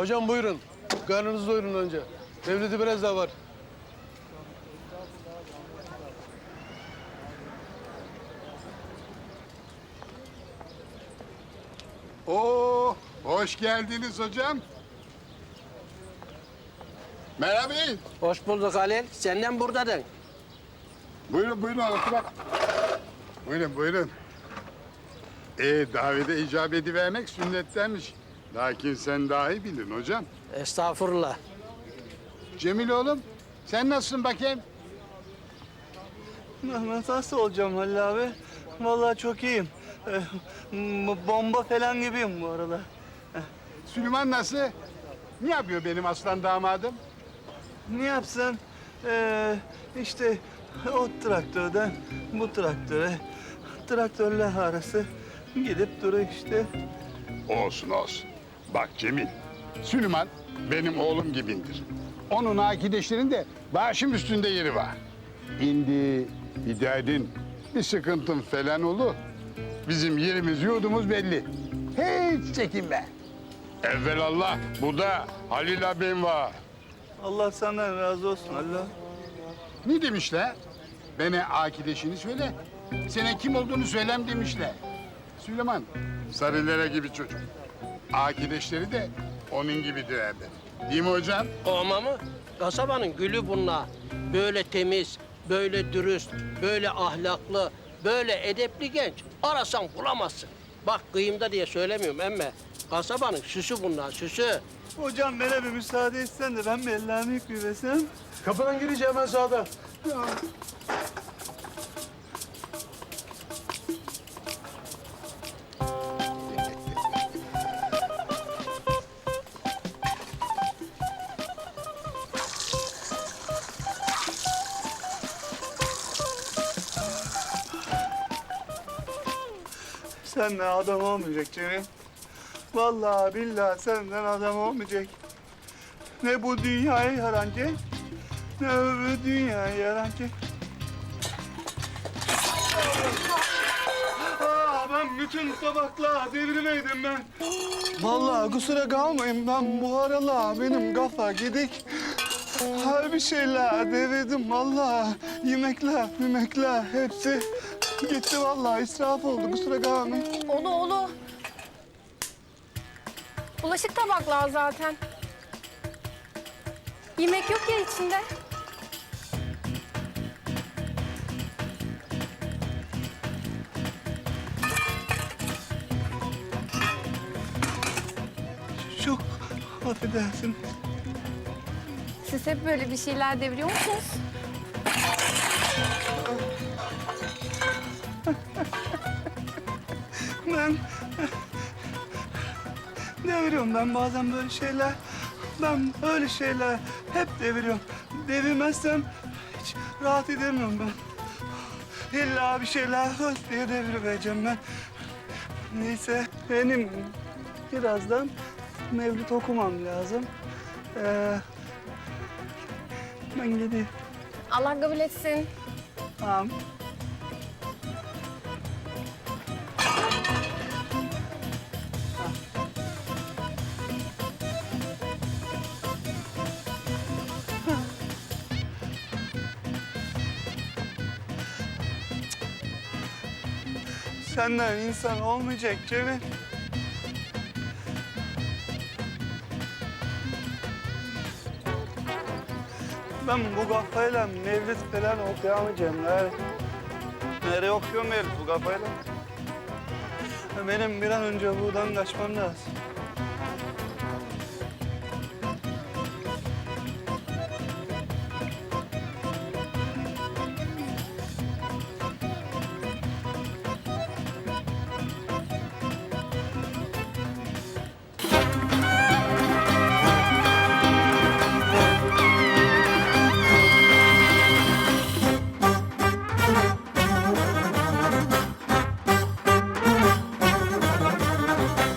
Hocam buyurun. Karnınızı doyurun önce. Devleti biraz daha var. Oo, hoş geldiniz hocam. Merhaba. Hoş bulduk Halil. Senden buradadın. Buyurun buyurun oturun. Buyurun buyurun. Ee, davete icap edivermek sünnettenmiş. Lakin sen daha iyi bilin hocam. Estağfurullah. Cemil oğlum, sen nasılsın bakayım? Nasıl olacağım Halil abi? Vallahi çok iyiyim. M- bomba falan gibiyim bu arada. Süleyman nasıl? Ne yapıyor benim aslan damadım? Ne yapsın? Ee, işte o traktörden bu traktöre, traktörler arası gidip duruyor işte. Olsun olsun. Bak Cemil, Süleyman benim oğlum gibindir. Onun akideşlerin de başım üstünde yeri var. İndi bir derdin, bir sıkıntın falan olur. Bizim yerimiz, yurdumuz belli. Hiç çekinme. Evvelallah, bu da Halil abim var. Allah senden razı olsun Allah. Ne demişler? Bana akideşini söyle. Sana kim olduğunu söylem demişler. Süleyman, sarılere gibi çocuk. Akideşleri de onun gibidir herhalde. Değil mi hocam? Olma mı? Kasabanın gülü bunlar. Böyle temiz, böyle dürüst, böyle ahlaklı, böyle edepli genç. Arasan bulamazsın. Bak kıyımda diye söylemiyorum emme. Kasabanın süsü bunlar, süsü. Hocam bana bir müsaade etsen de ben bir ellerimi yıkayıversem. Kapıdan girince hemen sağda. Senden adam olmayacak Cemil. Vallahi billahi senden adam olmayacak. Ne bu dünyaya yaranacak, ne öbür dünyaya yaranacak. Aa, ben bütün tabakla devirmeydim ben. Vallahi kusura kalmayın ben bu aralar benim kafa gidik. Her bir şeyler devirdim vallahi. Yemekler, yemekler hepsi gitti vallahi israf oldu kusura kalmayın. Olu olu. Bulaşık tabaklar zaten. Yemek yok ya içinde. Çok affedersin. Siz hep böyle bir şeyler deviriyor musunuz? Ben deviriyorum ben bazen böyle şeyler. Ben öyle şeyler hep deviriyorum. Devirmezsem hiç rahat edemiyorum ben. İlla bir şeyler höt diye devirivereceğim ben. Neyse benim birazdan mevlüt okumam lazım. Ee, ben gideyim. Allah kabul etsin. Tamam. Senden insan olmayacak Cemil. Ben bu kafayla mevlid falan okuyamayacağım. Nerede? Nereye okuyorum mevlid bu kafayla? Benim bir an önce buradan kaçmam lazım.